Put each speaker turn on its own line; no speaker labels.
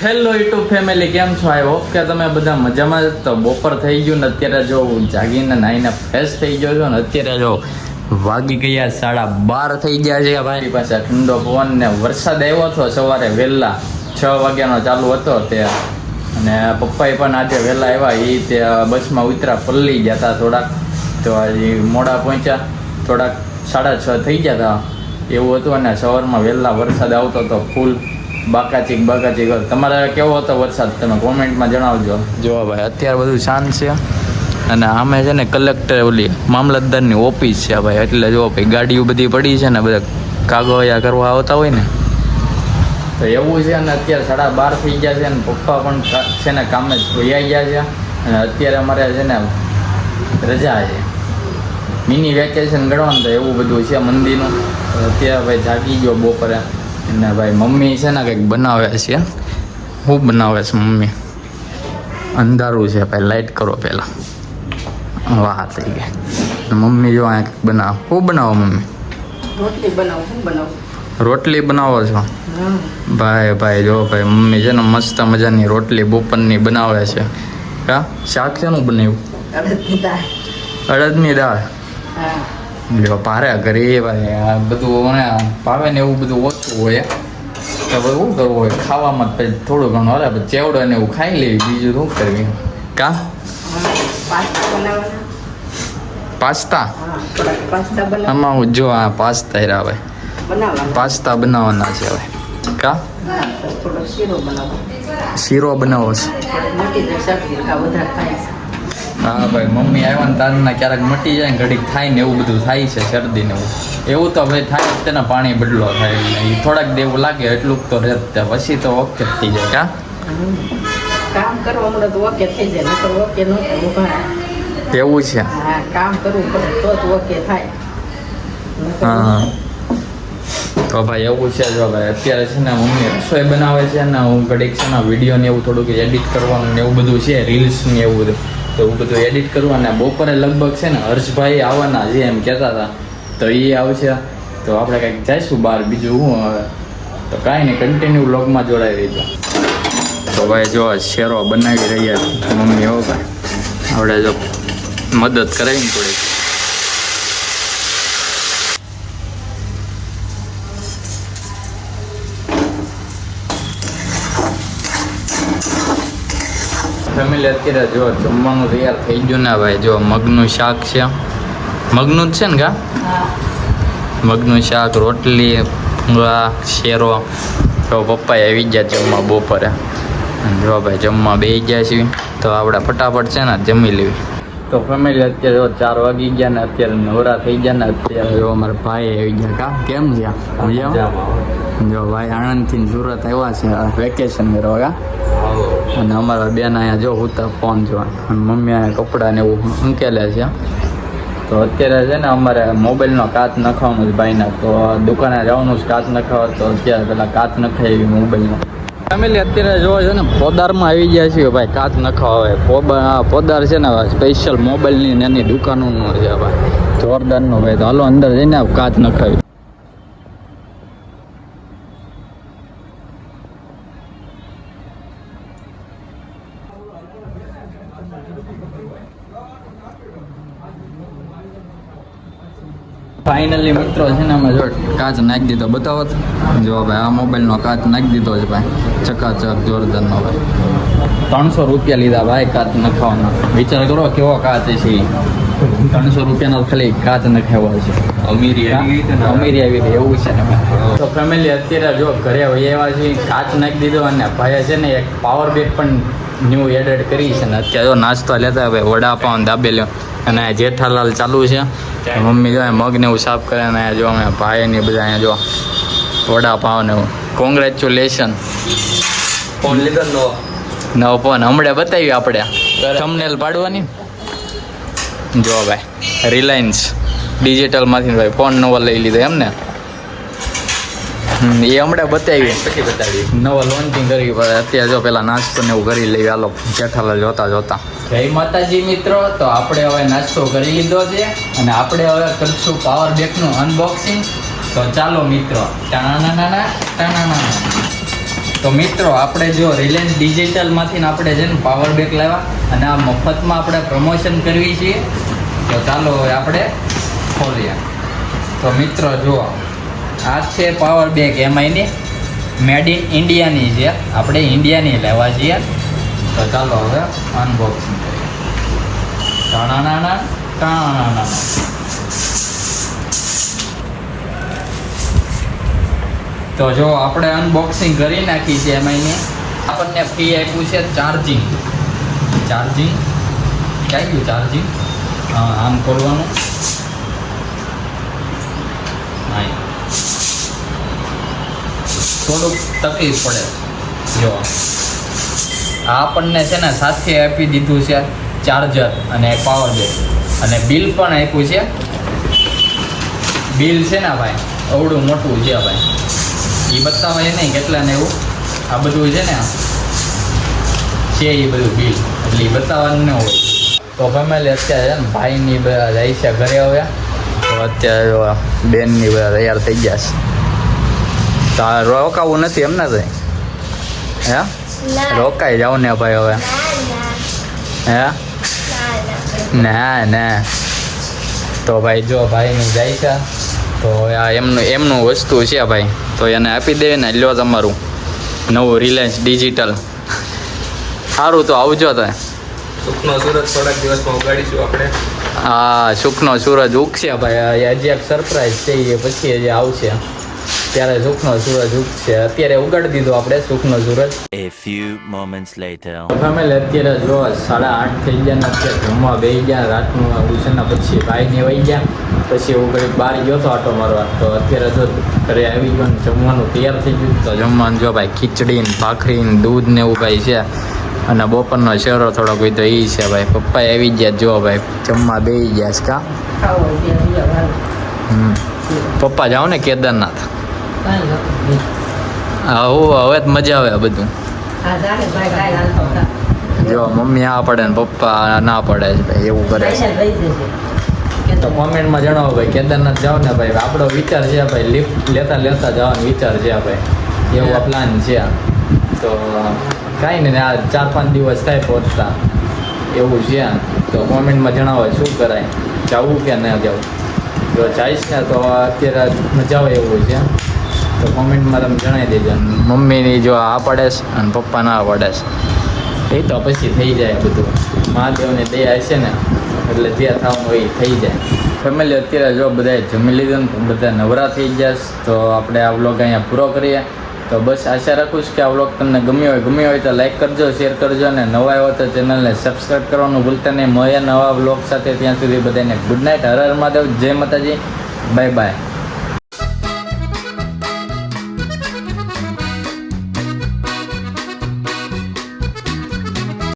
Hello YouTube family કેમ છો? I hope કે તમે બધા મજામાં તો બપોર થઈ ગયું ને અત્યારે જો જાગીને નાહીને ફ્રેશ થઈ ગયો છું ને અત્યારે જો વાગી ગયા સાડા બાર થઈ ગયા છે ભાઈ. પાસે ઠંડો પવન ને વરસાદ આવ્યો હતો સવારે વહેલા છ વાગ્યાનો ચાલુ હતો તે. અને પપ્પાએ પણ આજે વહેલા આવ્યા એ તે બસમાં ઉતરા પલ્લી ગયા હતા થોડાક. તો હજી મોડા પહોંચ્યા, થોડાક સાડા છ થઈ ગયા હતા એવું હતું અને સવારમાં વહેલા વરસાદ આવતો હતો ફૂલ બાકાચીક બાકાચીક. તમારે કેવો હતો વરસાદ? તમે કોમેન્ટમાં જણાવજો. જો ભાઈ અત્યારે બધું શાંત છે અને આમે છે ને કલેક્ટર ઓલી મામલતદારની ઓફિસ છે ભાઈ એટલે જો ભાઈ ગાડીઓ બધી પડી છે ને બધા કાગળિયા કરવા આવતા હોય ને. તો એવું છે ને અત્યારે સાડા બાર થઈ ગયા છે ને પપ્પા પણ છે ને કામે જોઈ ગયા છે અને અત્યારે અમારે છે ને રજા છે. મિની વેકેશન ગણવાનું તો એવું બધું છે મંદિરનું. અત્યારે ભાઈ જાગી ગયો બપોરે. અને ભાઈ મમ્મી છે ને કંઈક બનાવે છે. હું બનાવે છે મમ્મી? અંધારું છે ભાઈ લાઇટ કરો પહેલાં. વાહ થઈ ગઈ મમ્મી જો અહીંયા કંઈક બનાવો. હું બનાવો મમ્મી?
રોટલી બનાવો શું બનાવો?
રોટલી બનાવો છો? ભાઈ ભાઈ જો ભાઈ મમ્મી છે ને મસ્ત મજાની રોટલી બપોરની બનાવે છે. હા શાક શેનું બનાવ્યું?
અડદની દાળ.
અડદની દાળ?
હા.
ભારે ઘરે ભાઈ આ બધું મને ભાવે ને એવું બધું ઓછું હોય. તો હવે શું કરવું હોય? ખાવામાં પછી થોડું ઘણું હાલે પછી ચેવડો ને એવું ખાઈ લેવી. બીજું શું કરવી? કા?
પાસ્તા
આમાં હું જો આ પાસ્તા રહ્યા ભાઈ પાસ્તા બનાવવાના છે હવે. કા?
શીરો
બનાવો છે. હા ભાઈ મમ્મી આવ્યા ને તારના ક્યારેક મટી જાય ને ઘડીક થાય ને એવું બધું થાય છે શરદી ને એવું. એવું તો ભાઈ થાય તેના પાણી બદલો થાય એટલે એ થોડાક દેવું લાગે એટલું તો રહે. પછી તો ઓકે થઈ જાય કા?
કામ કરવા મળે તો ઓકે થઈ જાય નકર ઓકે ન
એવું છે?
હા કામ કરવું પડે તો જ ઓકે થાય.
હા તો ભાઈ એવું છે જો ભાઈ અત્યારે છે ને મમ્મી રસોઈ બનાવે છે ને હું ઘડીક છે ને વીડિયો ને એવું થોડુંક એડિટ કરવાનું ને એવું બધું છે રીલ્સ ને એવું બધું. તો એવું બધું એડિટ કરું અને બપોરે લગભગ છે ને હર્ષભાઈ આવવાના જે એમ કહેતા હતા, તો એ આવશે. તો આપણે કંઈક જઈશું બહાર, બીજું શું હવે. તો કાંઈ નહીં કન્ટિન્યુ બ્લોગમાં જોડાઈ રહીજો. તો ભાઈ જો શેરો બનાવી રહ્યા મમ્મી, હો ભાઈ. આપણે જો મદદ કરાવીને થોડીક. ફેમિલી અત્યારે જો જમવાનું તૈયાર થઈ ગયું ને ભાઈ જો મગનું શાક છે. મગનું જ છે ને કા મગનું શાક રોટલી શેરો. તો પપ્પાએ આવી ગયા જમવા બપોરે. જો ભાઈ જમવા બે ગયા છીએ. તો આપણે ફટાફટ છે ને જમી લેવી. તો ફેમિલી અત્યારે ચાર વાગી ગયા ને અત્યારે નવરા થઈ ગયા ને અત્યારે જો અમારા ભાઈ આવી ગયા. કા? કેમ મજામાં? જો ભાઈ આણંદથી સુરત આવ્યા છે વેકેશન કરવા, કા? અને અમારા બેન અહીંયા જો ઉતા ફોન જોવા. અને મમ્મી અહીંયા કપડાં ને એવું મૂકેલે છે. તો અત્યારે છે ને અમારે મોબાઈલનો કાચ નખાવાનું જ ભાઈના. તો દુકાને જવાનું જ કાચ નખાવ. તો અત્યારે પેલા કાચ નખાવી મોબાઈલનો ફેમિલી અત્યારે જોવા છે ને, પોદારમાં આવી ગયા છીએ ભાઈ, કાચ નખા પોબા- પોદાર છે ને સ્પેશિયલ મોબાઈલની નાની દુકાનોનો છે ભાઈ જોરદારનું ભાઈ તો હાલો અંદર જઈને કાચ નખાવી. ફાઇનલી મિત્રો છે ને અમે જો કાચ નાખી દીધો. બતાવો. જો ભાઈ આ મોબાઈલનો કાચ નાખી દીધો છે ભાઈ. ચકાચક જોરદારનો ભાઈ. ત્રણસો રૂપિયા લીધા ભાઈ કાચ નખાવાનો. વિચાર કરો કેવો કાચ છે. ત્રણસો રૂપિયાનો ખાલી કાચ નખાવ્યો છે. અમીરી અમીરી આવી રહી એવું છે ને તો ફેમિલી અત્યારે જો ઘરે હોય એવા છે કાચ નાખી દીધો અને ભાઈએ છે ને એક પાવર બેગ પણ ન્યૂ એડેડ કરી છે ને. અત્યારે જો નાસ્તો લેતા ભાઈ વડાપાઉં દાબેલ્યો અને જેઠાલાલ ચાલુ છે. મમ્મી જો મગ મગને એવું સાફ કરે ને જો અમે ભાઈ ને બધા અહીંયા જો વડાપાઉં ને એવું. કોંગ્રેચ્યુલેશન ફોન લીધો નો નવો? ફોન. હમણાં બતાવ્યું આપણે. થંબનેલ પાડવાની? જો ભાઈ રિલાયન્સ ડિજિટલમાંથી ભાઈ ફોન નવો લઈ લીધો એમ ને એ હમણાં બતાવી. પછી બતાવી નવો લોન્ચિંગ કરી અત્યારે જો પેલા નાસ્તો ને એવું કરી લઈ આલો જેઠાલાલ જોતા જોતા. જય માતાજી મિત્રો, તો આપણે હવે નાસ્તો કરી લીધો છે, અને આપણે હવે કરશું પાવર બેકનું અનબોક્સિંગ તો ચાલો મિત્રો ટાણાના ટાણાના તો મિત્રો, આપણે જો રિલાયન્સ ડિજિટલમાંથી આપણે છે ને પાવર બેક લાવ્યા, અને આ મફતમાં આપણે પ્રમોશન કરવી છીએ તો ચાલો હવે આપણે ખોલીએ. તો મિત્રો, જુઓ. આ છે પાવર બેક એમાંયની મેડ ઇન ઇન્ડિયાની છે. આપણે ઇન્ડિયાની લેવા છીએ. તો ચાલો હવે અનબોક્સિંગ કરીએ. ટાણાના ટાણાના તો જો આપણે અનબોક્સિંગ કરી નાખી છે એમાં એને આપણને ફ્રી આપ્યું છે ચાર્જિંગ ચાર્જિંગ ક્યાં ગયું ચાર્જિંગ હા, આમ ખોલવાનું થોડુંક તકલીફ પડે. જો. આપણને છે ને સાથે આપી દીધું છે ચાર્જર અને પાવર બેક અને બિલ પણ આપ્યું છે. બિલ છે ને ભાઈ અવડું મોટું છે ભાઈ. એ બતાવાય નહીં કેટલા ને એવું? આ બધું છે ને છે એ બધું બિલ એટલે એ બતાવવાનું ન હોય. તો ફેમિલી અત્યારે છે ને ભાઈની બધા રહી છે ઘરે આવ્યા તો અત્યારે બેનની બધા તૈયાર થઈ ગયા છે. તો આ રોકાવું નથી એમ ને તઈ હે? રોકાઈ જાવ ને ભાઈ હવે. હે? ના ના. તો ભાઈ જો ભાઈનું જાય છે. તો આ એમનું એમનું વસ્તુ છે ભાઈ. તો એને આપી દે ને લ્યો તમારું નવું રિલાયન્સ ડિજિટલ. સારું તો આવજો તમે
સુખનો સુરત થોડાક દિવસમાં ઉગાડીશું આપણે.
હા સુખનો સૂરજ ઉગશે ભાઈ. આ હજી એક સરપ્રાઈઝ છે એ પછી હજી આવશે. ત્યારે સુખનો સૂરજ ઉગશે. અત્યારે ઉગાડી દીધો આપણે સુખનો સૂરજ.
A few moments later
family અત્યારે જો સાડા આઠ થઈ ગયા ને અત્યારે જમવા બેસી ગયા. રાતનું ઉછેરના પછી ભાઈને વહી ગયા. પછી હું ઘડી બહાર ગયો તો આટો મારવા. તો અત્યારે જો ઘરે આવી ગયો ને જમવાનું તૈયાર થઈ ગયું. તો જમવાનું જો ભાઈ ખીચડી ને ભાખરી ને દૂધ ને એવું ભાઈ છે. અને બપોરનો શેરો થોડોક હોય તો એ છે ભાઈ. પપ્પા આવી ગયા જો ભાઈ જમવા બેસી ગયા છે કા. પપ્પા જાઓ ને કેદારનાથ. હું હવે જ મજા આવે આ બધું. જો મમ્મી આ પડે ને પપ્પા ના પડે છે ભાઈ એવું કરે છે. તો કોમેન્ટમાં જણાવો ભાઈ કેદારનાથ જાઓ ને ભાઈ આપણો વિચાર છે ભાઈ લિફ્ટ લેતા લેતા જવાનો વિચાર છે ભાઈ. એવો પ્લાન છે તો કાંઈ નહીં આ ચાર પાંચ દિવસ થાય પહોંચતા. એવું છે તો કોમેન્ટમાં જણાવો શું કરાય? જવું કે ના જવું? જો જઈશ ને તો અત્યારે મજા આવે એવું છે. તો કોમેન્ટમાં તમે જણાવી દેજો. મમ્મીની જો આ પડે છે અને પપ્પા ના પડે છે. એ તો પછી થઈ જાય બધું. મહાદેવને દયા હશે ને, એટલે જે થવાનું હોય એ થઈ જાય. ફેમિલી અત્યારે જો બધાએ જમી લીધું ને બધા નવરા થઈ ગયા તો આપણે આ વ્લોગ અહીંયા પૂરો કરીએ. તો બસ આશા રાખું છું કે આ વ્લોગ તમને ગમ્યો હોય ગમ્યો હોય તો લાઈક કરજો શેર કરજો અને નવા આવ્યો તો ચેનલને સબસ્ક્રાઈબ કરવાનું ભૂલતા નહીં. મળ્યા નવા વ્લોગ સાથે ત્યાં સુધી બધાને ગુડ નાઇટ હર હર મહાદેવ. જય માતાજી. Bye bye